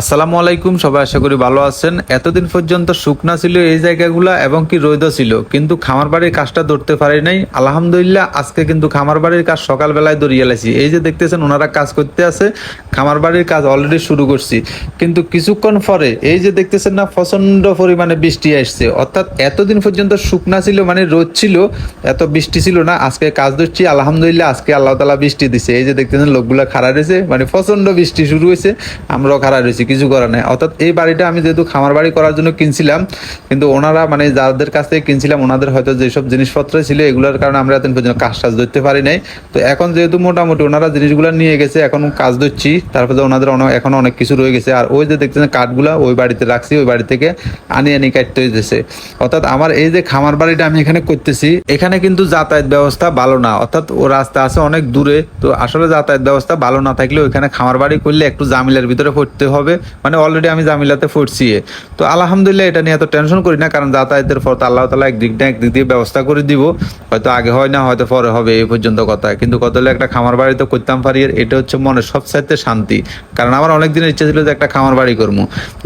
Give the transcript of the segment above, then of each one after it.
আসসালামু আলাইকুম, সবাই আশা করি ভালো আছেন। এতদিন পর্যন্ত শুকনা ছিল এই জায়গাগুলা এবং কি রৈদ ছিল, কিন্তু খামার বাড়ির কাজটা ধরতে পারি নাই। আলহামদুলিল্লাহ, আজকে কিন্তু খামার বাড়ির কাজ সকালবেলায় ধরিয়ে লাইছি এই যে দেখতেছেন, ওনারা কাজ করতে আছে খামার বাড়ির কাজ অলরেডি শুরু করছি। কিন্তু কিছুক্ষণ পরে, এই যে দেখতেছেন না প্রচণ্ড পরিমাণে বৃষ্টি আসছে। অর্থাৎ এতদিন পর্যন্ত শুকনা ছিল মানে রোদ ছিল, এত বৃষ্টি ছিল না। আজকে কাজ ধরছি, আলহামদুলিল্লাহ, আজকে আল্লাহ তালা বৃষ্টি দিছে। এই যে দেখতেছেন, লোকগুলা খাড়া রয়েছে মানে প্রচণ্ড বৃষ্টি শুরু হয়েছে, আমরাও খাড়া রয়েছি। কিছু করার নাই। অর্থাৎ এই বাড়িটা আমি যেহেতু খামার বাড়ি করার জন্য কিনছিলাম, কিন্তু ওনারা মানে যাদের কাছ থেকে কিনছিলাম, ওনাদের হয়তো যেসব জিনিসপত্র ছিল, এগুলোর কারণে আমরা এতদিন পর্যন্ত কাজ টাজ ধরতে পারি নাই। তো এখন যেহেতু মোটামুটি ওনারা জিনিসগুলো নিয়ে গেছে, এখন কাজ ধরছি, তারপরে ওনাদের অনেক, এখন অনেক কিছু রয়ে গেছে। আর ওই যে দেখতেছেন কাঠগুলা, ওই বাড়িতে রাখছি, ওই বাড়ি থেকে আনি আনি কাটতে হয়েছে। অর্থাৎ আমার এই যে খামার বাড়িটা আমি এখানে করতেছি, এখানে কিন্তু যাতায়াত ব্যবস্থা ভালো না। অর্থাৎ ও রাস্তা আছে অনেক দূরে, তো আসলে যাতায়াত ব্যবস্থা ভালো না থাকলে ওইখানে খামার বাড়ি করলে একটু জামিলার ভিতরে পড়তে হবে। মানে অলরেডি আমি জামিলাতে পড়ছি তো আলহামদুলিল্লাহ এটা নিয়ে এত টেনশন করি না, কারণ যাতায়াতের পর আল্লাহ তালা একদিক না একদিক দিয়ে ব্যবস্থা করে দিব। হয়তো আগে হয় না, হয়তো পরে হবে এই পর্যন্ত কথা। কিন্তু কত একটা খামার বাড়ি তো করতাম পারি এটা হচ্ছে মনের সবচাইতে শান্তি। কারণ আমার অনেক দিনের ইচ্ছা ছিল যে একটা খামার বাড়ি করব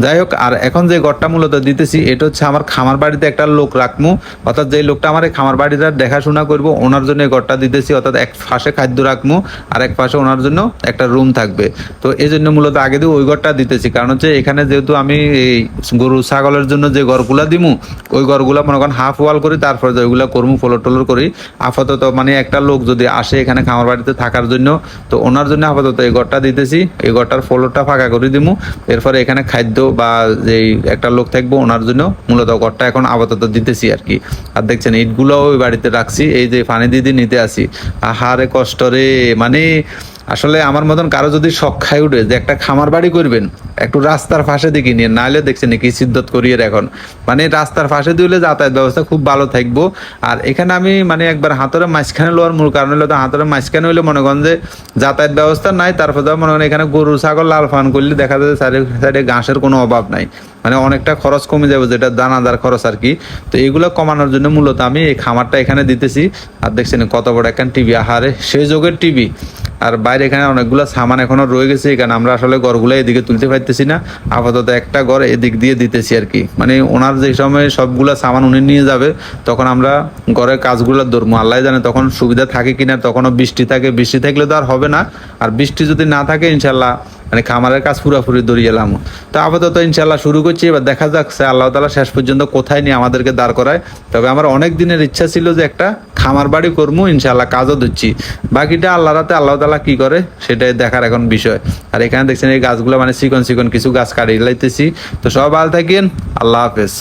যাই হোক, আর এখন যে ঘরটা মূলত দিতেছি, এটা হচ্ছে আমার খামার বাড়িতে একটা লোক রাখব অর্থাৎ যে লোকটা আমার এই খামার বাড়িটা দেখাশোনা করব, ওনার জন্য ঘরটা দিতেছি। অর্থাৎ এক পাশে খাদ্য রাখব আর এক পাশে ওনার জন্য একটা রুম থাকবে। তো এই জন্য মূলত আগে দিয়ে ওই ঘরটা দিতেছি কারণ হচ্ছে এখানে যেহেতু আমি এই গরু, ছাগলের জন্য যে ঘরগুলা দিমু, ওই ঘরগুলা মনে করেন হাফ ওয়াল করি, তারপরে ওইগুলা করব ফলর টলর করি। আপাতত মানে একটা লোক যদি আসে এখানে খামার বাড়িতে থাকার জন্য, তো ওনার জন্য আপাতত এই ঘরটা দিতেছি। এই ঘরটার ফ্লোরটা ফাঁকা করে দিমু। এরপরে এখানে খাদ্য বা যেই একটা লোক থাকব, ওনার জন্য মূলত ঘরটা এখন আপাতত দিতেছি আর কি। আর দেখছেন ইটগুলো ওই বাড়িতে রাখছি। এই যে পানি দিদি নিতে আসি। আহারে কষ্ট রে মানে আসলে আমার মতন কারও যদি শখ খাই উঠে যে একটা খামার বাড়ি করবেন, একটু রাস্তার পাশে দিকে নিয়ে নাহলে দেখছেন কি সিদ্ধত করিয়ে এখন। মানে রাস্তার পাশে দিলে যাতায়াত ব্যবস্থা খুব ভালো থাকব। আর এখানে আমি মানে একবার হাতরে মাঝখানে লোয়ার মূল কারণ হলো তো হাতরে মাঝখানে হইলে মনে করেন যে যাতায়াত ব্যবস্থা নাই তারপর মনে করেন এখানে গরু, ছাগল, লাল ফান করলে দেখা যায় সাইডে সাইডে ঘাসের কোনো অভাব নাই। মানে অনেকটা খরচ কমে যাবে যেটা দানাদার খরচ আর কি। তো এগুলো কমানোর জন্য মূলত আমি এই খামারটা এখানে দিতেছি। আর দেখছেন কত বড় একটা টিভি, আহারে, সেই যুগের টিভি। আর বাইরে এখানে অনেকগুলো সামান এখনও রয়ে গেছে এখানে আমরা আসলে ঘরগুলো এদিকে তুলতে পারতেছি না। আপাতত একটা ঘর এদিক দিয়ে দিতেছি আর কি। মানে ওনার যে সময় সবগুলো সামান উনি নিয়ে যাবে, তখন আমরা ঘরের কাজগুলো ধরবো। আল্লাহ জানে তখন সুবিধা থাকে কিনা, তখনও বৃষ্টি থাকে। বৃষ্টি থাকলে তো আর হবে না। আর বৃষ্টি যদি না থাকে ইনশাল্লাহ মানে খামারের কাজ পুরোপুরি দড়িয়ে এলাম তো আপাতত ইনশাল্লাহ শুরু করছি, এবার দেখা যাক সে আল্লাহ তালা শেষ পর্যন্ত কোথায় নিয়ে আমাদেরকে দাঁড় করায়। তবে আমার অনেক দিনের ইচ্ছা ছিল যে একটা খামার বাড়ি করব ইনশাল্লাহ কাজও দিচ্ছি। বাকিটা আল্লাহ রাতে আল্লাহ তালা কি করে সেটাই দেখার এখন বিষয়। আর এখানে দেখছেন এই গাছগুলো মানে চিকন চিকন কিছু গাছ কাটিয়ে লাইতেছি। তো সব ভালো থাকেন, আল্লাহ হাফেজ।